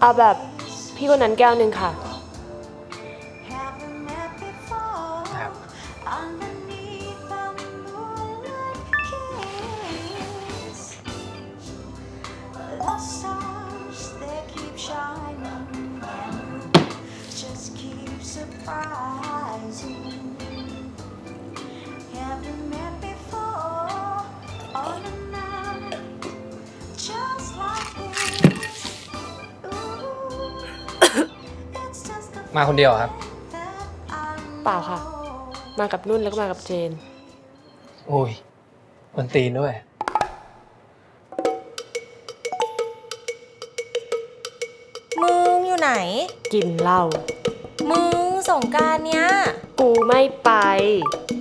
เอาแบบพี่คนนั้นแก้วหนึ่งค่ะ Haven't met before. ครับ Underneath the moonlit kiss. The stars, they keep shining and just keep surprising. Haven't met before on a มาคนเดียวเหรอครับ เปล่าค่ะ มากับนุ่นแล้วก็มากับเจน โอ้ยคนตีนด้วย มึงอยู่ไหน กินเหล้ามึงสงกรารเนี้ย กูไม่ไป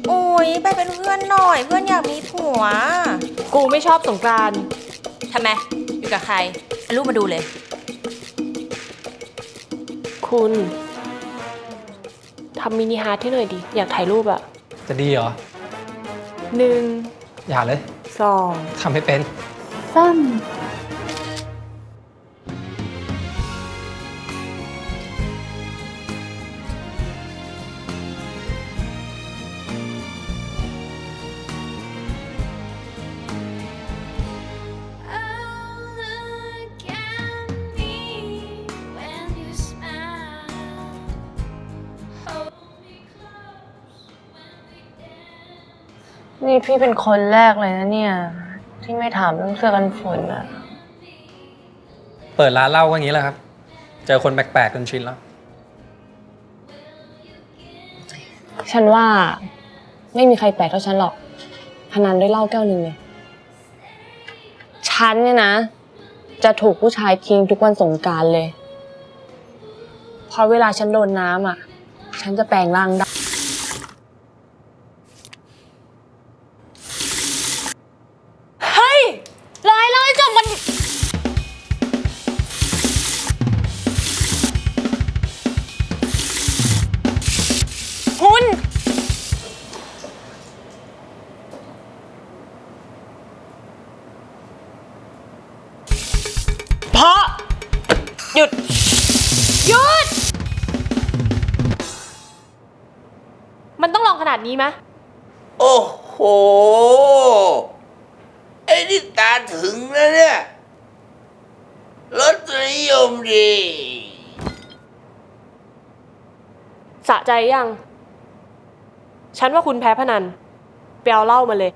โอ้ยไปเป็นเพื่อนหน่อย เพื่อนอยากมีผัวกูไม่ชอบสงกรานต์ทำไม อยู่กับใครเอารูปมาดูเลย คุณ ทำมินิฮาร์ทให้หน่อยดิ อยากถ่ายรูปอะจะดีเหรอ หนึ่งอย่าเลย สองทำให้เป็นสาม นี่พี่เป็นคนแรกเลยนะเนี่ย ที่ไม่ถามเรื่องเสื้อกันฝนอะเปิดร้านเหล้าก็อย่างนี้แหละครับ เจอคนแปลกๆจนชินแล้ว ฉันว่าไม่มีใครแปลกเท่าฉันหรอก พนันด้วยเหล้าแก้วหนึ่งเลยฉันเนี่ยนะ จะถูกผู้ชายทิ้งทุกวันสงกรารเลยเพราะเวลาฉันโดนน้ำอะ ฉันจะแปลงร่างได้ หยุด หยุด มันต้องลองขนาดนี้ไหมโอ้โห ไอ้นี่ตาถึงแล้วเนี่ยรสนิยมดี สะใจยัง ฉันว่าคุณแพ้พนันไปเอาเหล้ามาเลย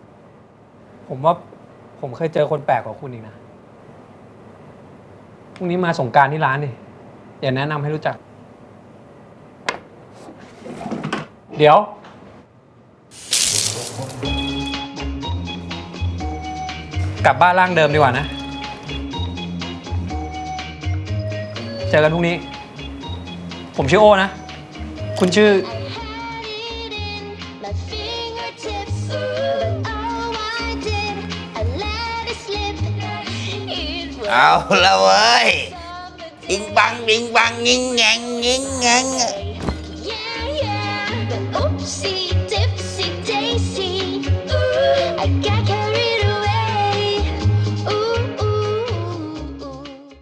ผมว่าผมเคยเจอคนแปลกกว่าคุณอีกนะ พรุ่งนี้มาสงการที่ร้านนี่อย่าแนะนำให้รู้จัก เดี๋ยว กลับบ้านร่างเดิมดีกว่านะ เจอกันพรุ่งนี้ ผมชื่อโอนะ คุณชื่อ เอาละเว้ยยิงบังยิงบังยิงแงงยิงแงง